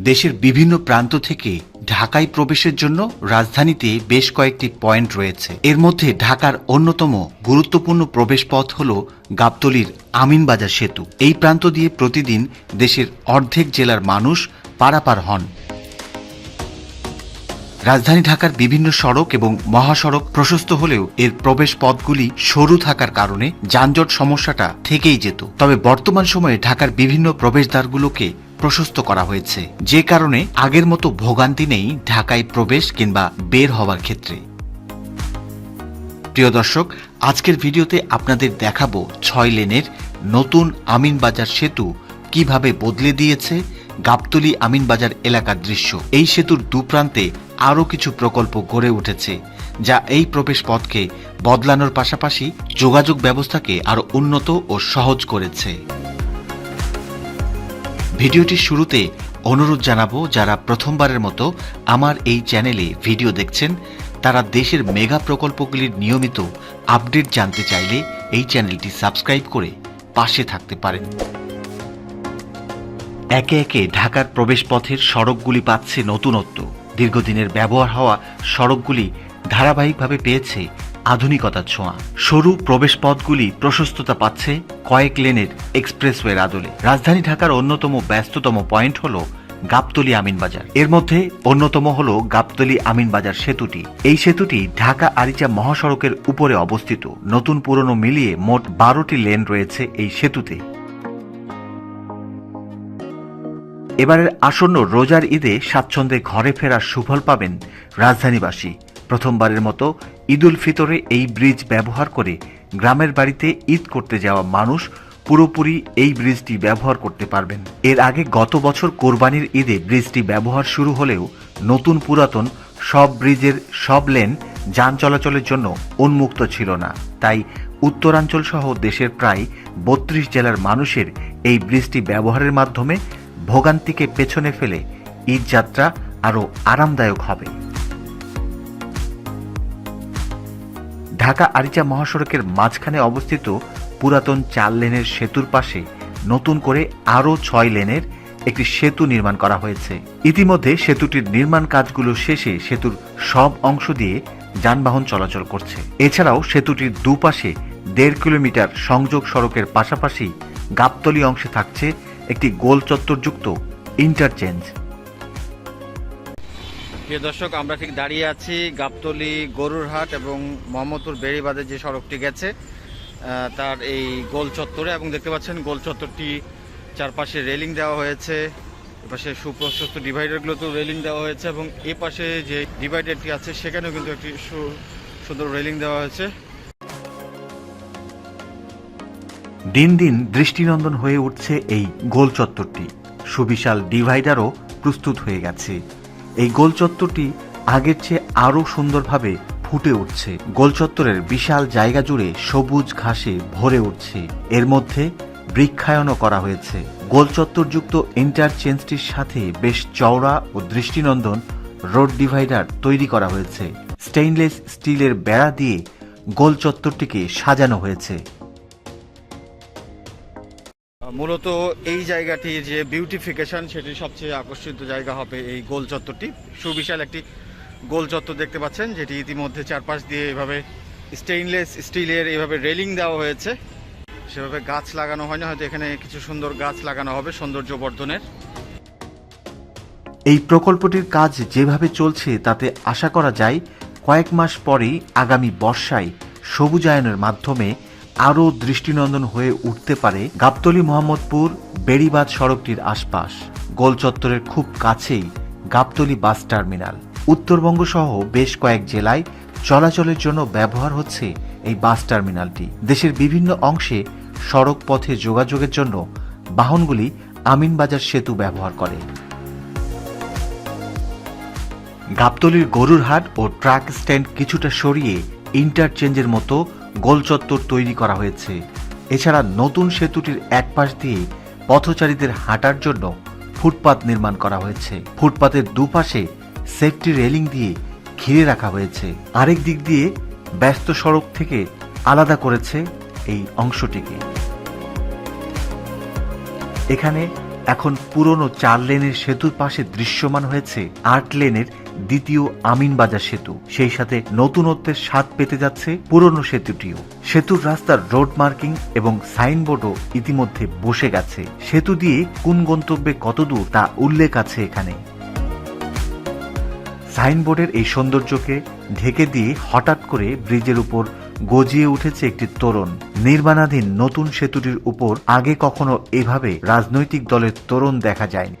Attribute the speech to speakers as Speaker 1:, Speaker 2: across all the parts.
Speaker 1: দেশের বিভিন্ন প্রান্ত থেকে ঢাকায় প্রবেশের জন্য রাজধানীতে বেশ কয়েকটি পয়েন্ট রয়েছে। এর মধ্যে ঢাকার অন্যতম গুরুত্বপূর্ণ প্রবেশ পথ হল গাবতলির আমিনবাজার সেতু। এই প্রান্ত দিয়ে প্রতিদিন দেশের অর্ধেক জেলার মানুষ পারাপার হন। রাজধানী ঢাকার বিভিন্ন সড়ক এবং মহাসড়ক প্রশস্ত হলেও এর প্রবেশ পথগুলি সরু থাকার কারণে যানজট সমস্যাটা থেকেই যেত। তবে বর্তমান সময়ে ঢাকার বিভিন্ন প্রবেশদ্বারগুলোকে প্রশস্ত করা হয়েছে। যে কারণে আগের মতো ভোগান্তি নেই ঢাকায় প্রবেশ কিংবা বের হওয়ার ক্ষেত্রে। প্রিয় দর্শক, আজকের ভিডিওতে আপনাদের দেখাবো ছয় লেনের নতুন আমিনবাজার সেতু কীভাবে বদলে দিয়েছে গাবতলি আমিনবাজার এলাকার দৃশ্য। এই সেতুর দুপ্রান্তে আরও কিছু প্রকল্প গড়ে উঠেছে, যা এই প্রবেশ পথকে বদলানোর পাশাপাশি যোগাযোগ ব্যবস্থাকে আরও উন্নত ও সহজ করেছে। ভিডিওটির শুরুতে অনুরোধ জানাব, যারা প্রথমবারের মতো আমার এই চ্যানেলে ভিডিও দেখছেন, তারা দেশের মেগা প্রকল্পগুলির নিয়মিত আপডেট জানতে চাইলে এই চ্যানেলটি সাবস্ক্রাইব করে পাশে থাকতে পারেন। একে একে ঢাকার প্রবেশপথের সড়কগুলি পাচ্ছে নতুনত্ব। দীর্ঘদিনের ব্যবহার হওয়া সড়কগুলি ধারাবাহিকভাবে পেয়েছে আধুনিকতার ছোঁয়া। সরু প্রবেশপথগুলি প্রশস্ততা পাচ্ছে কয়েক লেনের এক্সপ্রেসওয়ের আদলে। রাজধানী ঢাকার অন্যতম ব্যস্ততম পয়েন্ট হল গাবতলি আমিনবাজার এর মধ্যে অন্যতম হল গাবতলি আমিনবাজার সেতুটি। এই সেতুটি ঢাকা আরিচা মহাসড়কের উপরে অবস্থিত। নতুন পুরনো মিলিয়ে মোট বারোটি লেন রয়েছে এই সেতুতে। এবারের আসন্ন রোজার ঈদে স্বাচ্ছন্দ্যে ঘরে ফেরার সুফল পাবেন রাজধানীবাসী। প্রথমবারের মতো ঈদুল ফিতরে এই ব্রিজ ব্যবহার করে গ্রামের বাড়িতে ঈদ করতে যাওয়া মানুষ পুরোপুরি এই ব্রিজটি ব্যবহার করতে পারবেন। এর আগে গত বছর কোরবানির ঈদে ব্রিজটি ব্যবহার শুরু হলেও নতুন পুরাতন সব ব্রিজের সব লেন যান চলাচলের জন্য উন্মুক্ত ছিল না। তাই উত্তরাঞ্চল সহ দেশের প্রায় বত্রিশ জেলার মানুষের এই ব্রিজটি ব্যবহারের মাধ্যমে ভোগান্তিকে পেছনে ফেলে ঈদ যাত্রা আরও আরামদায়ক হবে। ঢাকা আরিচা মহাসড়কের মাঝখানে অবস্থিত পুরাতন চার লেনের সেতুর পাশে নতুন করে আরও ছয় লেনের একটি সেতু নির্মাণ করা হয়েছে। ইতিমধ্যে সেতুটির নির্মাণ কাজগুলো শেষে সেতুর সব অংশ দিয়ে যানবাহন চলাচল করছে। এছাড়াও সেতুটির দুপাশে দেড় কিলোমিটার সংযোগ সড়কের পাশাপাশি গাবতলি অংশে থাকছে একটি গোল চত্বরযুক্ত ইন্টারচেঞ্জ
Speaker 2: প্রিয় দর্শক, আমরা ঠিক দাঁড়িয়ে আছি গাবতলি গরুরহাট এবং মোহাম্মদপুর বেড়িবাঁধে যে সড়কটি গেছে তার এই গোল চত্বরে এবং দেখতে পাচ্ছেন গোল চত্বরটি চারপাশে রেলিং দেওয়া হয়েছে, এপাশে সুপ্রশস্ত ডিভাইডারগুলোতেও রেলিং দেওয়া হয়েছে এবং এ পাশে যে ডিভাইডারটি আছে, সেখানেও কিন্তু একটি সুন্দর রেলিং দেওয়া হয়েছে।
Speaker 1: দিন দিন দৃষ্টিনন্দন হয়ে উঠছে এই গোল চত্বরটি। সুবিশাল ডিভাইডারও প্রস্তুত হয়ে গেছে। এই গোল চত্বরটি আগের চেয়ে আরও সুন্দরভাবে ফুটে উঠছে। গোল চত্বরের বিশাল জায়গা জুড়ে সবুজ ঘাসে ভরে উঠছে। এর মধ্যে বৃক্ষায়নও করা হয়েছে। গোল চত্বরযুক্ত ইন্টারচেঞ্জটির সাথে বেশ চওড়া ও দৃষ্টিনন্দন রোড ডিভাইডার তৈরি করা হয়েছে। স্টেইনলেস স্টিলের বেড়া দিয়ে গোল চত্বরটিকে সাজানো হয়েছে।
Speaker 2: মূলত এই জায়গাটি যে বিউটিফিকেশন সেটি সবচেয়ে আকর্ষিত জায়গা হবে এই গোল চত্বরটি। সুবিশাল একটি গোল চত্বর দেখতে পাচ্ছেন, যেটি ইতিমধ্যে চারপাশ দিয়ে এভাবে স্টেইনলেস স্টিলের এভাবে রেলিং দেওয়া হয়েছে। সেভাবে গাছ লাগানো হয় না হয়তো এখানে কিছু সুন্দর গাছ লাগানো হবে সৌন্দর্য বর্ধনের
Speaker 1: এই প্রকল্পটির কাজ যেভাবে চলছে, তাতে আশা করা যায় কয়েক মাস পরেই আগামী বর্ষায় সবুজায়নের মাধ্যমে আরও দৃষ্টিনন্দন হয়ে উঠতে পারে গাবতলী মোহাম্মদপুর বেড়িবাঁধ সড়কটির আশপাশ। গোল চত্বরের খুব কাছেই গাবতলী বাস টার্মিনাল। উত্তরবঙ্গ সহ বেশ কয়েক জেলায় চলাচলের জন্য ব্যবহার হচ্ছে এই বাস টার্মিনালটি। দেশের বিভিন্ন অংশে সড়ক পথে যোগাযোগের জন্য বাহনগুলি আমিনবাজার সেতু ব্যবহার করে। গাবতলির গরুরহাট ও ট্রাক স্ট্যান্ড কিছুটা সরিয়ে ইন্টারচেঞ্জের মতো গোল চত্বর তৈরি করা হয়েছে। এছাড়া নতুন সেতুটির এক পাশ দিয়ে পথচারীদের হাঁটার জন্য ফুটপাত নির্মাণ করা হয়েছে। ফুটপাতের দুপাশে সেফটি রেলিং দিয়ে ঘিরে রাখা হয়েছে। আরেক দিক দিয়ে ব্যস্ত সড়ক থেকে আলাদা করেছে এই অংশটিকে। এখানে এখন পুরনো চার লেনের সেতুর পাশে দৃশ্যমান হয়েছে আট লেনের দ্বিতীয় আমিনবাজার সেতু। সেই সাথে নতুনত্বের স্বাদ পেতে যাচ্ছে পুরনো সেতুটিও। সেতুর রাস্তার রোড মার্কিং এবং সাইনবোর্ডও ইতিমধ্যে বসে গেছে। সেতু দিয়ে কোন গন্তব্যে কতদূর তা উল্লেখ আছে এখানে। সাইনবোর্ডের এই সৌন্দর্যকে ঢেকে দিয়ে হঠাৎ করে ব্রিজের উপর গজিয়ে উঠেছে একটি তোরণ। নির্মাণাধীন নতুন সেতুটির উপর আগে কখনো এভাবে রাজনৈতিক দলের তোরণ দেখা যায়নি।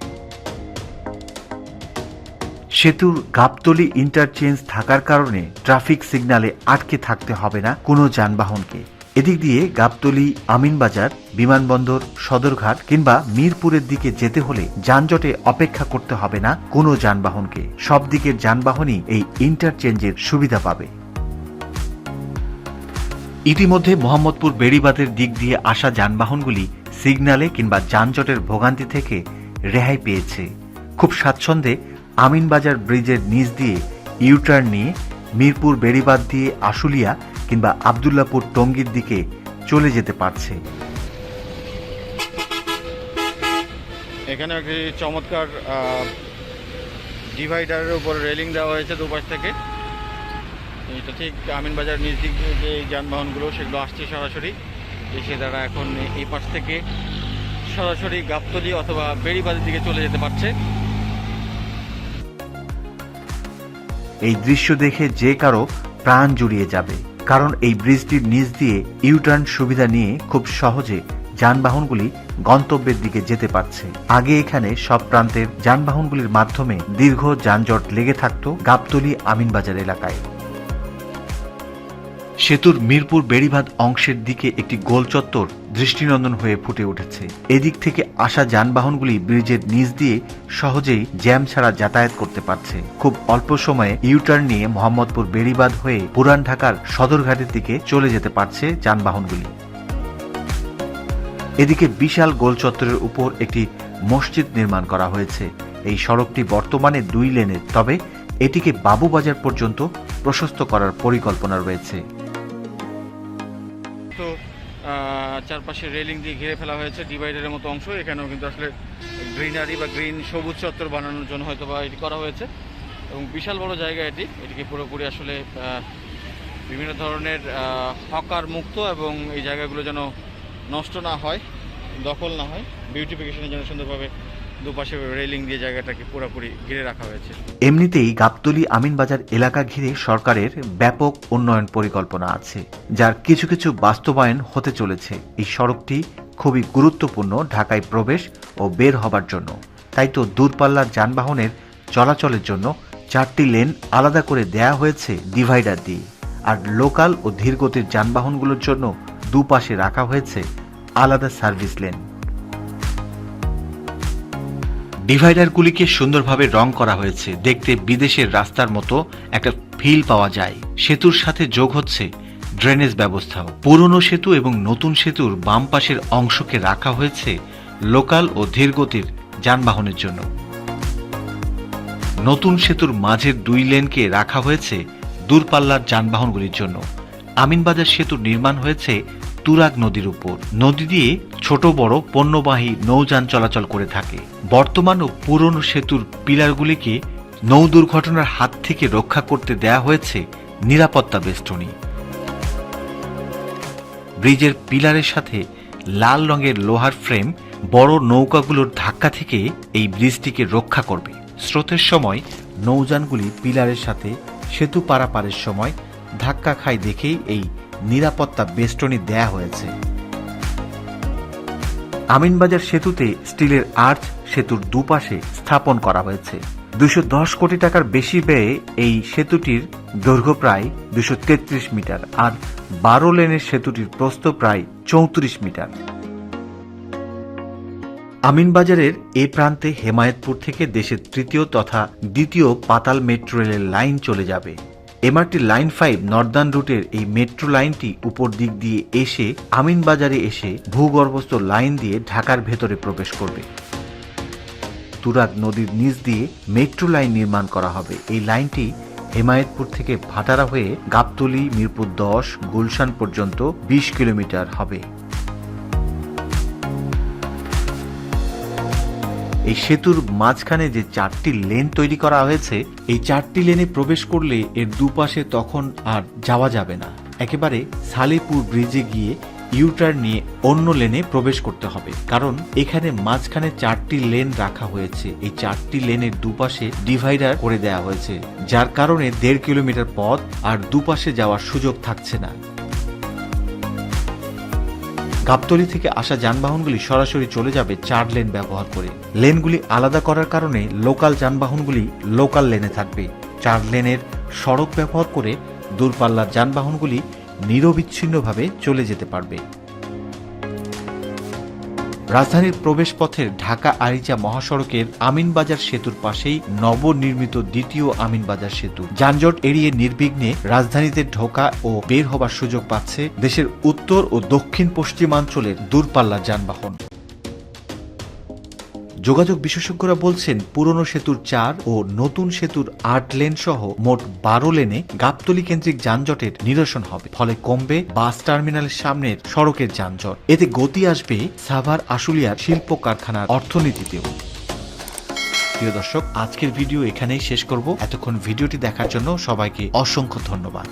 Speaker 1: সেতুর গাবতলি ইন্টারচেঞ্জ থাকার কারণে ট্রাফিক সিগন্যালে আটকে থাকতে হবে না কোনো যানবাহনকে। এদিক দিয়ে গাবতলি, আমিনবাজার, বিমানবন্দর, সদরঘাট কিংবা মিরপুরের দিকে যেতে হলে যানজটে অপেক্ষা করতে হবে না কোনো যানবাহনকে। সব দিকের যানবাহনই এই ইন্টারচেঞ্জের সুবিধা পাবে। ইতিমধ্যে মোহাম্মদপুর বেড়িবাঁধের দিক দিয়ে আসা যানবাহনগুলি সিগন্যালে কিংবা যানজটের ভোগান্তি থেকে রেহাই পেয়েছে। খুব স্বাচ্ছন্দ্যে আমিনবাজার ব্রিজের নিচ দিয়ে ইউটার্ন নিয়ে মিরপুর বেড়িবাঁধ দিয়ে আশুলিয়া কিংবা আবদুল্লাপুর টঙ্গীর দিকে চলে যেতে পারছে।
Speaker 2: এখানে একটি চমৎকার ডিভাইডারের উপর রেলিং দেওয়া হয়েছে দুপাশ থেকে। এটা ঠিক আমিনবাজার নিচ দিক যে যানবাহনগুলো, সেগুলো আসছে সরাসরি। এসে তারা এখন এই পাশ থেকে সরাসরি গাবতলি অথবা বেড়িবাদের দিকে চলে যেতে পারছে।
Speaker 1: এই দৃশ্য দেখে যে কারও প্রাণ জুড়িয়ে যাবে। কারণ এই ব্রিজটির নিচ দিয়ে ইউটার্ন সুবিধা নিয়ে খুব সহজে যানবাহনগুলি গন্তব্যের দিকে যেতে পারছে। আগে এখানে সব প্রান্তের যানবাহনগুলির মাধ্যমে দীর্ঘ যানজট লেগে থাকত গাবতলি আমিনবাজার এলাকায়। সেতুর মিরপুর বেড়িবাঁধ অংশের দিকে একটি গোল চত্বর দৃষ্টিনন্দন হয়ে ফুটে উঠেছে। এদিক থেকে আসা যানবাহনগুলি ব্রিজের নিচ দিয়ে সহজেই জ্যাম ছাড়া যাতায়াত করতে পারছে। খুব অল্প সময়ে ইউটার্ন নিয়ে মোহাম্মদপুর বেড়িবাঁধ হয়ে পুরান ঢাকার সদরঘাটের দিকে চলে যেতে পারছে যানবাহনগুলি। এদিকে বিশাল গোল চত্বরের উপর একটি মসজিদ নির্মাণ করা হয়েছে। এই সড়কটি বর্তমানে দুই লেনের, তবে এটিকে বাবুবাজার পর্যন্ত প্রশস্ত করার পরিকল্পনা রয়েছে।
Speaker 2: চারপাশে রেলিং দিয়ে ঘিরে ফেলা হয়েছে ডিভাইডারের মতো অংশ। এখানেও কিন্তু আসলে গ্রিনারি বা গ্রিন সবুজ চত্বর বানানোর জন্য হয়তো বা এটি করা হয়েছে। এবং বিশাল বড় জায়গা এটি। এটিকে পুরোপুরি আসলে বিভিন্ন ধরনের হকার মুক্ত এবং এই জায়গাগুলো যেন নষ্ট না হয়, দখল না হয় বিউটিফিকেশনের জন্য সুন্দরভাবে দুপাশে রেলিং দিয়ে জায়গাটাকে পুরোপুরি ঘিরে রাখা হয়েছে।
Speaker 1: এমনিতেই গাবতলী আমিনবাজার এলাকা ঘিরে সরকারের ব্যাপক উন্নয়ন পরিকল্পনা আছে, যার কিছু কিছু বাস্তবায়ন হতে চলেছে। এই সড়কটি খুবই গুরুত্বপূর্ণ ঢাকায় প্রবেশ ও বের হবার জন্য। তাই তো দূরপাল্লার যানবাহনের চলাচলের জন্য চারটি লেন আলাদা করে দেয়া হয়েছে ডিভাইডার দিয়ে। আর লোকাল ও ধীরগতির যানবাহনগুলোর জন্য দুপাশে রাখা হয়েছে আলাদা সার্ভিস লেন। ডিভাইডারগুলিকে সুন্দরভাবে রং করা হয়েছে। দেখতে বিদেশের রাস্তার মতো একটা ফিল পাওয়া যায়। সেতুর সাথে যোগ হচ্ছে ড্রেনেজ ব্যবস্থাও। পুরনো সেতু এবং নতুন সেতুর বাম পাশের অংশকে রাখা হয়েছে লোকাল ও ধীরগতির যানবাহনের জন্য। নতুন সেতুর মাঝের দুই লেনকে রাখা হয়েছে দূরপাল্লার যানবাহনগুলির জন্য। আমিনবাজার সেতু নির্মাণ হয়েছে তুরাগ নদীর উপর। নদী দিয়ে ছোট বড় পণ্যবাহী নৌযান চলাচল করে থাকে। বর্তমান ও পুরনো সেতুর পিলারগুলিকে নৌ দুর্ঘটনার হাত থেকে রক্ষা করতে দেয়া হয়েছে নিরাপত্তা বেষ্টনী। ব্রিজের পিলারের সাথে লাল রঙের লোহার ফ্রেম বড় নৌকাগুলোর ধাক্কা থেকে এই ব্রিজটিকে রক্ষা করবে। স্রোতের সময় নৌযানগুলি পিলারের সাথে সেতু পারাপারের সময় ধাক্কা খায় দেখেই এই নিরাপত্তা বেষ্টনী দেয়া হয়েছে। আমিনবাজার সেতুতে স্টিলের আর্চ সেতুর দুপাশে স্থাপন করা হয়েছে। দুশো দশ কোটি টাকার বেশি ব্যয়ে এই সেতুটির দৈর্ঘ্য প্রায় দুশো তেত্রিশ মিটার আর বারো লেনের সেতুটির প্রস্থ প্রায় চৌত্রিশ মিটার। আমিনবাজারের এ প্রান্তে হেমায়েতপুর থেকে দেশের তৃতীয় তথা দ্বিতীয় পাতাল মেট্রো রেলের লাইন চলে যাবে। এমআরটি লাইন ফাইভ নর্দার্ন রুটের এই মেট্রো লাইনটি উপর দিক দিয়ে এসে আমিনবাজারে এসে ভূগর্ভস্থ লাইন দিয়ে ঢাকার ভেতরে প্রবেশ করবে। তুরাগ নদীর নিচ দিয়ে মেট্রো লাইন নির্মাণ করা হবে। এই লাইনটি হেমায়েতপুর থেকে ভাটারা হয়ে গাবতলী, মিরপুর দশ, গুলশান পর্যন্ত বিশ কিলোমিটার হবে। এই সেতুর মাঝখানে যে চারটি লেন তৈরি করা হয়েছে, এই চারটি লেনে প্রবেশ করলে এর দুপাশে তখন আর যাওয়া যাবে না। একেবারে সালেপুর ব্রিজে গিয়ে ইউটার নিয়ে অন্য লেনে প্রবেশ করতে হবে। কারণ এখানে মাঝখানে চারটি লেন রাখা হয়েছে। এই চারটি লেনের দুপাশে ডিভাইডার করে দেওয়া হয়েছে। যার কারণে দেড় কিলোমিটার পথ আর দুপাশে যাওয়ার সুযোগ থাকছে না। গাবতলি থেকে আসা যানবাহনগুলি সরাসরি চলে যাবে চার লেন ব্যবহার করে। লেনগুলি আলাদা করার কারণে লোকাল যানবাহনগুলি লোকাল লেনে থাকবে। চার লেনের সড়ক ব্যবহার করে দূরপাল্লার যানবাহনগুলি নিরবিচ্ছিন্নভাবে চলে যেতে পারবে। রাজধানীর প্রবেশপথের ঢাকা আরিচা মহাসড়কের আমিনবাজার সেতুর পাশেই নবনির্মিত দ্বিতীয় আমিনবাজার সেতু। যানজট এড়িয়ে নির্বিঘ্নে রাজধানীতে ঢোকা ও বের হবার সুযোগ পাচ্ছে দেশের উত্তর ও দক্ষিণ পশ্চিমাঞ্চলের দূরপাল্লার যানবাহন। যোগাযোগ বিশেষজ্ঞরা বলছেন, পুরনো সেতুর চার ও নতুন সেতুর আট লেন সহ মোট বারো লেনে গাবতলি কেন্দ্রিক যানজটের নিরসন হবে। ফলে কমবে বাস টার্মিনালের সামনের সড়কের যানজট। এতে গতি আসবে সাভার, আশুলিয়ার শিল্প কারখানার অর্থনীতিতেও। প্রিয় দর্শক, আজকের ভিডিও এখানেই শেষ করব। এতক্ষণ ভিডিওটি দেখার জন্য সবাইকে অসংখ্য ধন্যবাদ।